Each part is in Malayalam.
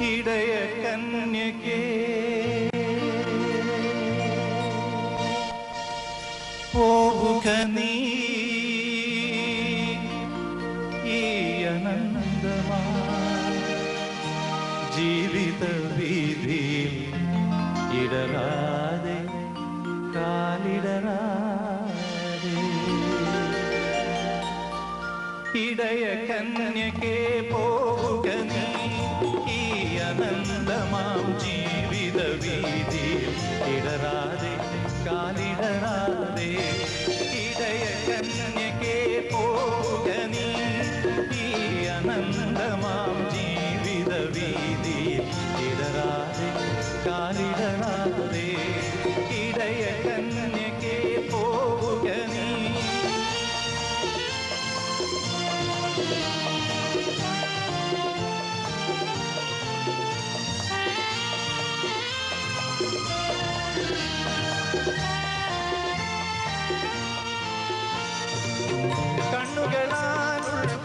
ഇടയ കന്യകേ. പോവുക നീ ഈ അനന്തമാ ജീവിത വീതിയിൽ ഇടരാതെ കാലിടരാതെ. ഇടയ കന്യകേ പോവുക നീ അനന്തമാം ജീവിത വീതിയിൽ ഇടറാതെ കാലിടറാതെ ഇടയ കന്യകേ പോകനി ഈ അനന്തമാം ജീവിത വീതിയിൽ ഇടറാതെ കാലിടരാതെ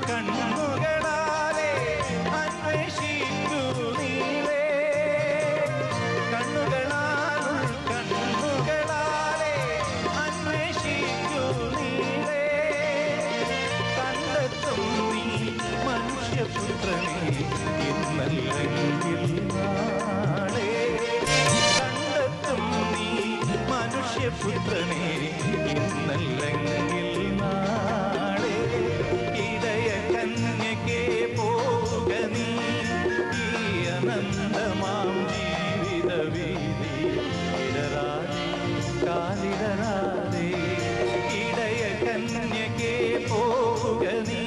കണ്ണുകളാലെ അന്വേഷിക്കൂ നീളേ കണ്ണുകളാൽ കണ്ണുകളാലെ അന്വേഷിക്കൂ നീളേ കണ്ടെത്തും നീ മനുഷ്യപുത്രനെ ഇന്നല്ലെങ്കിൽ നാളെ. കണ്ടെത്തും നീ മനുഷ്യപുത്രനെ ഇന്നല്ലെങ്കിൽ അനന്തമാം ജീവിത വീതി ഇടരാതെ ഇടയ കന്യകേ പോവുക നീ.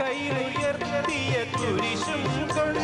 കൈയുയർത്തിയ കുരിശും കൊണ്ടേ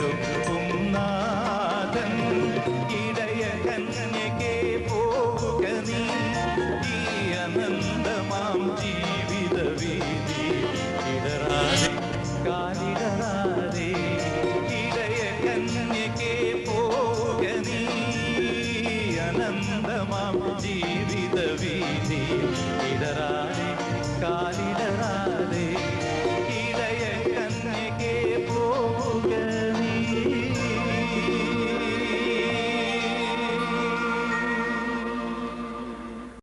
ജീവിത വീതി ഇടറായി കാലി